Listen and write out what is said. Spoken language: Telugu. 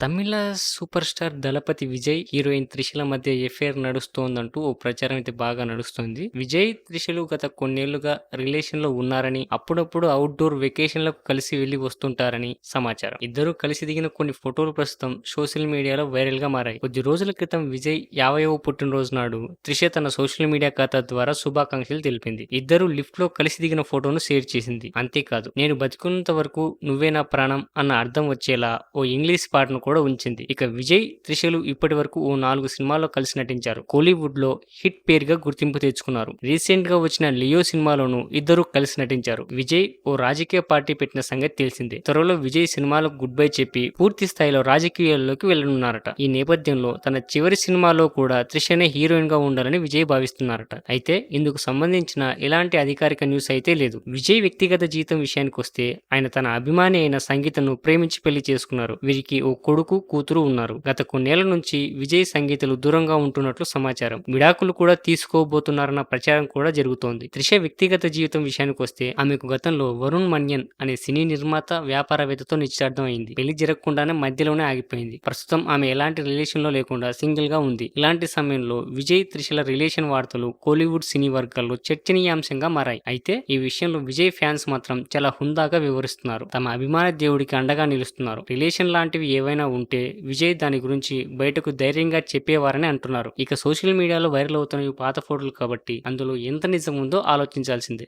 Tamil super star 'Thalapathy Vijay' heroine 'త్రిషల' మధ్య ఎఫైర్ నడుస్తోందంటూ ఓ ప్రచారం అయితే బాగా నడుస్తోంది. విజయ్, త్రిషలు గత కొన్నేళ్ళుగా రిలేషన్‌లో ఉన్నారని, అప్పుడప్పుడు అవుట్డోర్ వెకేషన్‌లకు కలిసి వెళ్ళి వస్తుంటారని సమాచారం. ఇద్దరూ కలిసి దిగిన కొన్ని ఫోటోలు ప్రస్తుతం సోషల్ మీడియాలో వైరల్‌గా మారాయి. కొద్ది రోజుల క్రితం విజయ్ యాభైవ పుట్టినరోజు నాడు త్రిష తన సోషల్ మీడియా ఖాతా ద్వారా శుభాకాంక్షలు తెలిపింది. ఇద్దరూ లిఫ్ట్‌లో కలిసి దిగిన ఫోటోను షేర్ చేసింది. అంతేకాదు నేను బతికున్నంత వరకు నువ్వే నా ప్రాణం అన్న అర్థం వచ్చేలా ఓ ఇంగ్లీష్ పాటను కూడా ఉంచింది. ఇక విజయ్, త్రిషలు ఇప్పటి వరకు ఓ నాలుగు సినిమాల్లో కలిసి నటించారు. కోలీవుడ్లో హిట్ పేరుగా గుర్తింపు తెచ్చుకున్నారు. రీసెంట్‌గా వచ్చిన 'లియో' సినిమాలోనూ ఇద్దరూ కలిసి నటించారు. విజయ్ ఓ రాజకీయ పార్టీ పెట్టిన సంగతి తెలిసిందే. త్వరలో విజయ్ సినిమాలకు గుడ్ బై చెప్పి పూర్తి స్థాయిలో రాజకీయాల్లోకి వెళ్ళనున్నారట. ఈ నేపథ్యంలో తన చివరి సినిమాలో కూడా త్రిషనే హీరోయిన్గా ఉండాలని విజయ్ భావిస్తున్నారట. అయితే ఇందుకు సంబంధించిన ఎలాంటి అధికారిక న్యూస్ అయితే లేదు. విజయ్ వ్యక్తిగత జీవితం విషయానికొస్తే ఆయన తన అభిమాని అయిన సంగీతను ప్రేమించి పెళ్ళి చేసుకున్నారు. వీరికి ఓ కొడుకు, కూతురు ఉన్నారు. గత కొన్నేళ్ళ నుంచి విజయ్ సంగీతలు దూరంగా ఉంటున్నట్లు సమాచారం. విడాకులు కూడా తీసుకోబోతున్నారన్న ప్రచారం కూడా జరుగుతోంది. త్రిష వ్యక్తిగత జీవితం విషయానికి వస్తే ఆమెకు గతంలో వరుణ్ మన్యన్ అనే సినీ నిర్మాత, వ్యాపారవేత్తతో నిశ్చితార్థం అయింది. పెళ్ళి జరగకుండానే మధ్యలోనే ఆగిపోయింది. ప్రస్తుతం ఆమె ఎలాంటి రిలేషన్‌లో లేకుండా సింగిల్‌గా ఉంది. ఇలాంటి సమయంలో విజయ్, త్రిషల రిలేషన్ వార్తలు కోలీవుడ్ సినీ వర్గాల్లో చర్చనీయాంశంగా మారాయి. అయితే ఈ విషయంలో విజయ్ ఫ్యాన్స్ మాత్రం చాలా హుందాగా వివరిస్తున్నారు తమ అభిమాన దేవుడికి అండగా నిలుస్తున్నారు. రిలేషన్ లాంటివి ఏవైనా ఉంటే విజయ్ దాని గురించి బయటకు ధైర్యంగా చెప్పేవారని అంటున్నారు. ఇక సోషల్ మీడియాలో వైరల్ అవుతున్న ఈ పాత ఫోటోలు కాబట్టి అందులో ఎంత నిజం ఉందో ఆలోచించాల్సిందే.